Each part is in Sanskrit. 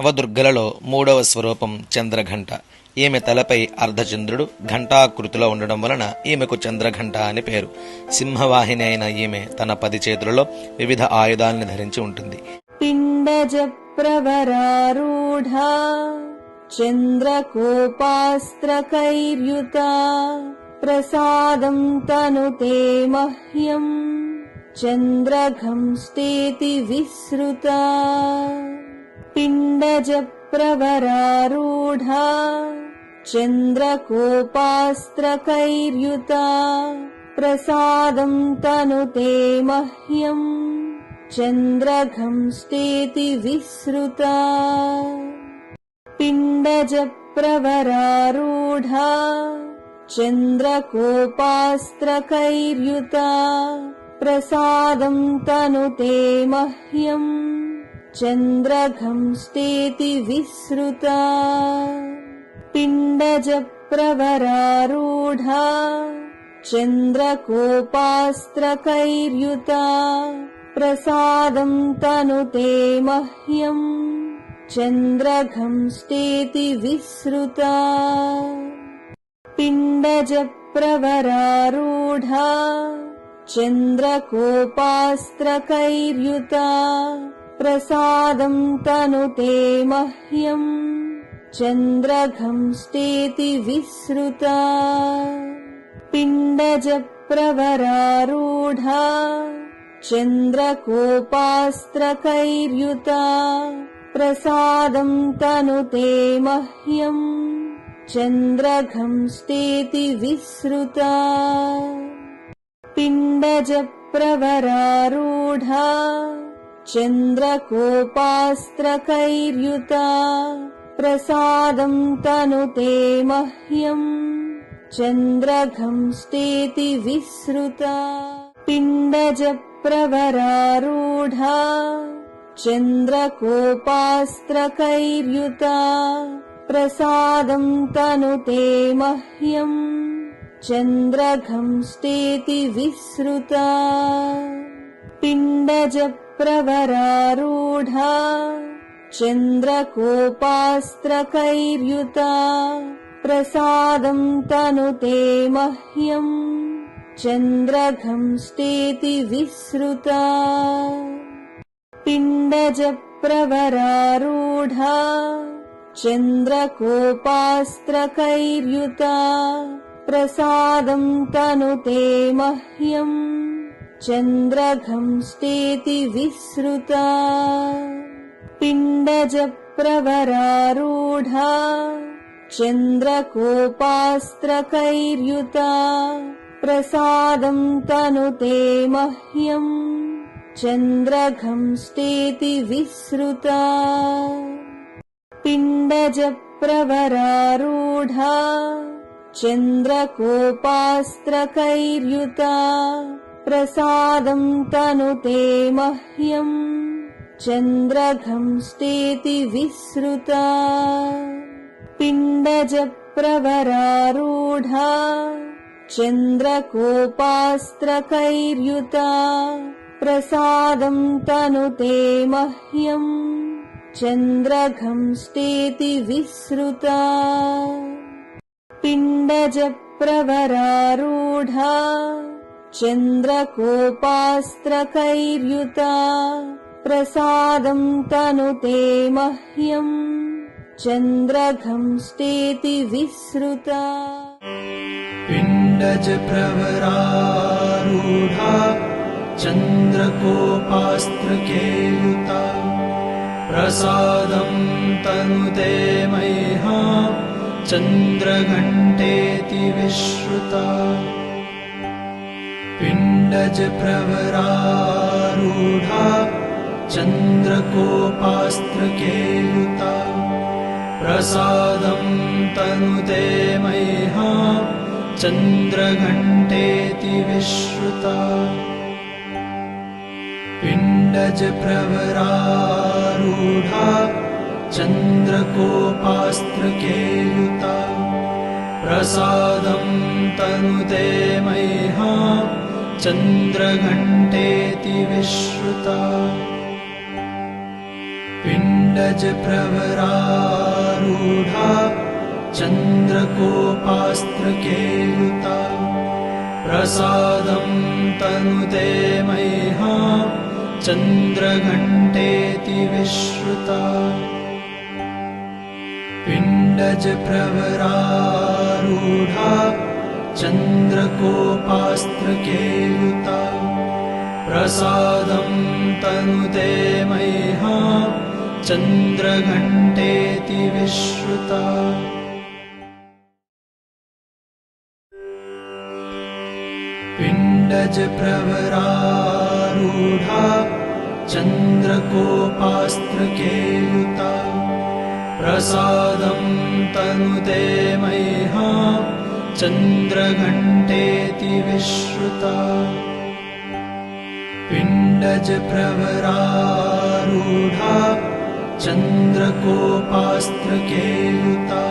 నవదుర్గలలో మూడవ స్వరూపం చంద్రఘంట. ఈమె తలపై అర్ధచంద్రుడు ఘంటాకృతిలో ఉండడం వలన ఈమెకు చంద్రఘంట అని పేరు. సింహవాహిని అయిన ఈమె తన పది చేతులలో వివిధ ఆయుధాలను ధరించి ఉంటుంది. పిండజ ప్రవరారూఢ చంద్రకోపాస్త్రకైర్యుత ప్రసాదం తనుతే మహ్యం చంద్రఘంస్తేతి విసృత. पिण्डजप्रवरारूढा चन्द्रकोपास्त्रकैर्युता प्रसादम् तनुते मह्यम् चन्द्रघंस्तेति विसृता। पिण्डजप्रवरारूढा चन्द्रकोपास्त्रकैर्युता प्रसादम् तनुते मह्यम् चन्द्रघंस्तेति विसृता पिण्डजप्रवरारूढा चन्द्रकोपास्त्रकैर्युता प्रसादम् तनुते मह्यम् चन्द्रघंस्तेति विसृता पिण्डजप्रवरारूढा चन्द्रकोपास्त्रकैर्युता प्रसादम् तनुते मह्यम् चन्द्रघंस्तेति विसृता। पिण्डजप्रवरारूढा। चन्द्रकोपास्त्रकैर्युता। प्रसादम् तनुते मह्यम् चन्द्रघंस्तेति विसृता। पिण्डजप्रवरारूढा चन्द्रकोपास्त्रकैर्युता प्रसादम् तनुते मह्यम् चन्द्रघंस्तेति विसृता पिण्डजप्रवरारूढा चन्द्रकोपास्त्रकैर्युता प्रसादम् तनुते मह्यम् चन्द्रघंस्तेति विसृता पिण्डजप्रवरारूढा चन्द्रकोपास्त्रकैर्युता प्रसादम् तनुते मह्यम् चन्द्रघंस्तेति विसृता। पिण्डजप्रवरारूढा चन्द्रकोपास्त्रकैर्युता प्रसादम् तनुते मह्यम् चन्द्रघंस्तेति विसृता पिण्डजप्रवरारूढा चन्द्रकोपास्त्रकैर्युता प्रसादम् तनुते मह्यम् चन्द्रघंस्तेति विसृता पिण्डजप्रवरारूढा चन्द्रकोपास्त्रकैर्युता प्रसादम् तनुते मह्यम् चन्द्रघंस्तेति विसृता। पिण्डजप्रवरारूढा चन्द्रकोपास्त्रकैर्युता। प्रसादम् तनुते मह्यम् चन्द्रघंस्तेति विसृता। पिण्डजप्रवरारूढा चन्द्रकोपास्त्रकैर्युता प्रसादम् तनुते मह्यम् चन्द्रघंस्तेति विसृता। पिण्डजप्रवरारूढा चन्द्रकोपास्त्रकेयुता प्रसादम् तनुते मह्या चन्द्रघण्टेति विश्रुता पिण्डजप्रवरारूढा चन्द्रकोपास्त्रकेयुता प्रसादम् तनुते मह्या चन्द्रघण्टेति विश्रुता पिण्डजप्रवरारूढा चन्द्रकोपास्त्रकेयुता प्रसादम् तनुते मह्या चन्द्रघण्टेति विश्रुता। पिण्ड पिण्डज प्रवरारूढा चन्द्रकोपास्त्रकेयुता। प्रसादं तनुते मह्या चन्द्रघण्टेति विश्रुता। पिण्डज प्रवरारूढा चन्द्रकोपास्त्रकेयुता। प्रसादं तनुते मह्या चन्द्रघण्टेति विश्रुता। पिण्डज प्रवरारूढा चन्द्रकोपास्त्रकेयुता। प्रसादं तनुते मह्या चन्द्रघण्टेति विश्रुता। पिण्डज प्रवरारूढा चन्द्रकोपास्त्रकेयुता।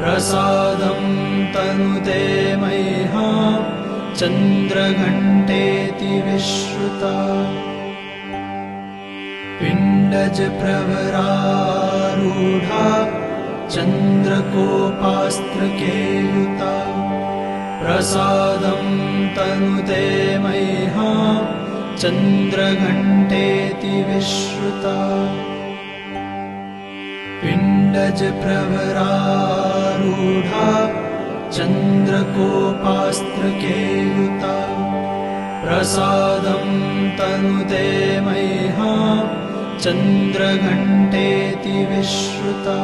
प्रसादं मह्या चन्द्रघण्टेति विश्रुता। पिण्डज प्रवरारूढा चन्द्रकोपास्त्रकेयुता। प्रसादं तनुते मह्या चन्द्रघण्टेति विश्रुता। पिण्डज प्रवरारूढा चन्द्रकोपास्त्रकेयुता। प्रसादं तनुते मह्या चन्द्रघण्टेति विश्रुता